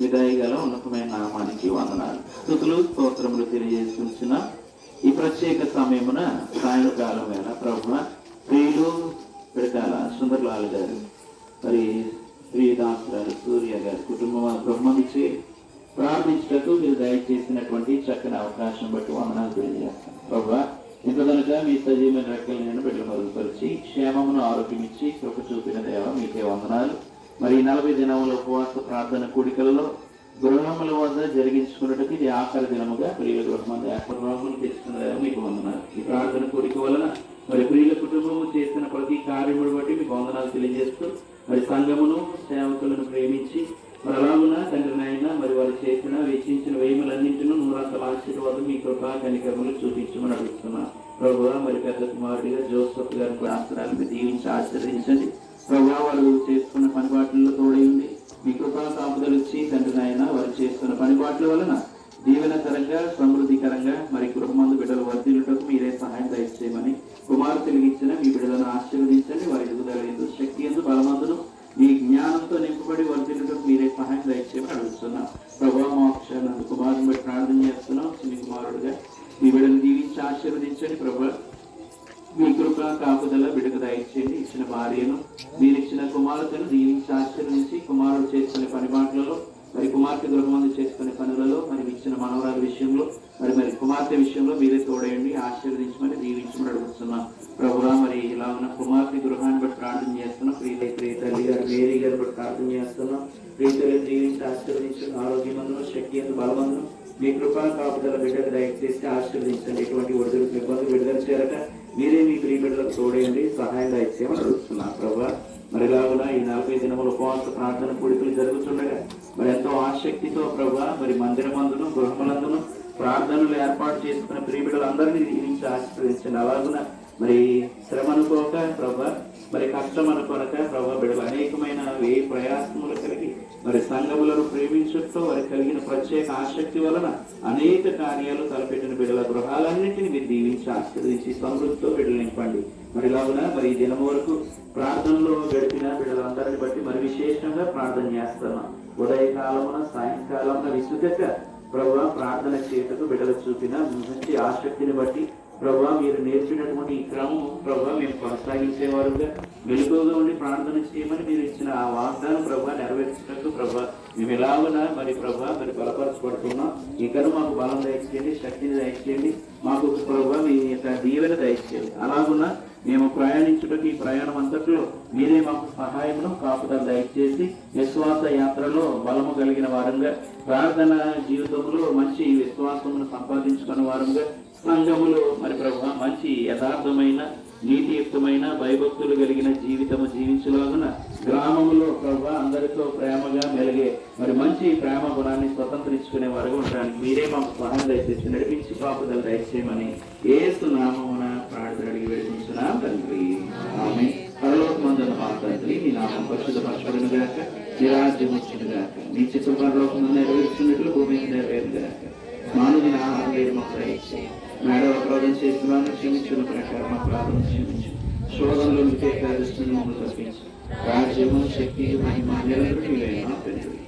మీ ఉన్నతమైన నామానికి వందనాలు. స్థుతులు స్తోత్రములు తెలియజేస్తున్న ఈ ప్రత్యేక సమయమున సాయంకాలం వేళ ప్రభు ప్రియులు పిడకాల సుందర్లాల్ గారు మరి శ్రీదాస్ గారు సూర్య గారు కుటుంబం బ్రహ్మనిచ్చి ప్రార్థించటకు మీరు దయచేసినటువంటి చక్కని అవకాశం బట్టి వందనాలు తెలియజేస్తాను. ప్రభు ఇంతదనక మీ సజీవమైన రెక్కలు నేను బిడ్డలు మరుగుపరిచి క్షేమమును ఆరోగ్యం ఇచ్చి కృప చూపిన దేవ మీకే వందనాలు. మరి ఈ నలభై దినముల ఉపవాస ప్రార్థన కూడికలలో గృహముల వద్ద జరిగించుకున్నట్టుకు ఇది ఆఖరి దినముగా ప్రియుల గృహమంది ఏర్పడములు తెచ్చుకున్న మీకు వందనాలు. ఈ ప్రార్థన కోరిక వలన మరి ప్రియుల కుటుంబము చేసిన ప్రతి కార్యములు బట్టి మీకు వందనాలు తెలియజేస్తూ మరి సంఘమును సేవకులను ప్రేమించి మరి అలాగున తండ్రి నాయన మరి వారు చేసిన వెచ్చించిన వేయములన్నింటినూ నూరంతల ఆశీర్వాదం మీ కృపా కనికములు చూపించమని అడుగుతున్నాను ప్రభు మరి పెద్ద కుమారుడిగా జోసఫ్ గారి ప్రార్థనలు దీవించి ఆశీర్వదించండి. ప్రజా వాళ్ళు చేస్తున్న చేసుకున్న పనిపాట్లలో తోడైంది. మీ కృపా కాపుదలు ఇచ్చి తండ్రి నాయన వారు చేస్తున్న పనిపాట్ల వలన దీవెనకరంగా సమృద్ధికరంగా మరి భార్యను మీరు ఇచ్చిన కుమార్తెను దీవించి ఆశీర్వదించి కుమారుడు చేసుకునే పని మాటలలో మరి కుమార్తె గృహమందు చేసుకునే పనులలో మరి ఇచ్చిన మనవరాల విషయంలో మరి మరి కుమార్తె విషయంలో మీరే తోడేయండి ఆశీర్వదించమని దీవించమని అడుగుతున్నాం. ప్రభురా మరి ఇలా ఉన్న కుమార్తె గృహాన్ని బట్టి ప్రార్థన చేస్తున్నాం. ప్రీత ప్రియ తల్లి గారు మేరీ గారు బట్టి ప్రార్థన చేస్తున్నాం. ప్రీతలు దీవించి ఆశీర్వదించిన ఆరోగ్యమందును శక్తి అందు బలమందును మీ కృపా కాపుదల బిడ్డలు దయచేసి ఆశీర్వదించండి. ఎటువంటి ఒడిదుడు ఇబ్బంది విడుదల చేరక మీరే మీ ప్రియబిడ్డలకు చూడండి తోడేయండి సహాయం దయచేయమని అడుగుతున్నాను ప్రభా మరి ఈ నలభై దినముల ఉపవాస ప్రార్థన కూడికలు జరుగుతుండగా మరి ఎంతో ఆసక్తితో ప్రభా మరి మందిరమందును గృహములందును ప్రార్థనలు ఏర్పాటు చేసుకున్న ప్రియబిడ్డలందరినీ దీవించి ఆశీర్వదించండి. అలాగున మరి శ్రమ అనుకోక ప్రభా మరి కష్టం అనుకోనక ప్రభా బిడ్డలు అనేకమైన ఏ ప్రయాసములు కలిగి మరి సంఘములను ప్రేమించడంతో వారికి కలిగిన ప్రత్యేక ఆసక్తి వలన అనేక కార్యాలు తలపెట్టిన బిడ్డల గృహాలన్నింటినీ మీరు దీవించి ఆశీర్వదించి సమృద్ధితో బిడ్డలు నింపండి. మరి ఇలాగున మరి ఈ దినం వరకు ప్రార్థనలో గడిపిన బిడ్డలందరిని బట్టి మరి విశేషంగా ప్రార్థన చేస్తున్నాం. ఉదయకాలమున సాయంకాలమున విసుగక ప్రభు ప్రార్థన చేయటకు బిడ్డలు చూపిన మంచి ఆసక్తిని బట్టి ప్రభా మీరు నేర్పినటువంటి ఈ క్రమం ప్రభా మేము కొనసాగించేవారుగా. వెలుగుగా ఉండి ప్రార్థన చేయమని మీరు ఇచ్చిన ఆ వాగ్దానం ప్రభా నెరవేర్చినట్టు ప్రభా మేము ఎలాగునా మరి ప్రభా మరి బలపరచబడుతున్నాం. ఇక్కడ మాకు బలం దయచేయండి శక్తిని దయచేయండి. మాకు ప్రభా మీ యొక్క దీవెన దయచేయండి. అలాగున్నా మేము ప్రయాణించుటకు ఈ ప్రయాణం అంతట్లో మీరే మాకు సహాయమును కాపుదలు దయచేసి విశ్వాస యాత్రలో బలము కలిగిన వారంగా ప్రార్థన జీవితంలో మంచి విశ్వాసమును సంపాదించుకున్న వారంగా సంఘములో మరి ప్రభు మంచి యథార్థమైన నీతియుక్తమైన భయభక్తులు కలిగిన జీవితము జీవించలాగున గ్రామంలో ప్రభు అందరితో ప్రేమగా మెలిగే మరి మంచి ప్రేమ గుణాన్ని స్వతంత్రించుకునే వరకు ఉండడానికి మీరే మాకు సహాయం దయచేసి నడిపించి పాపుదలు దయచేయమని ఏసు నామమున ప్రార్థన అడిగి వేడుకుంటున్నాం తండ్రి. ఆమె పరలోక మందున మా తండ్రి మీ నామం పరిశుద్ధ పరచబడిన గాక నిరాజ్యం వచ్చిన గాక మీ చిత్ర మాకు మేడం అపరాధం చేస్తున్నాను క్షమించిన ప్రకారం అపరాధం క్షమించు. శోధనలు విజయ కార్యస్తుని తప్పించు. రాజ్యము శక్తి మహిమ నిలబడి తండ్రి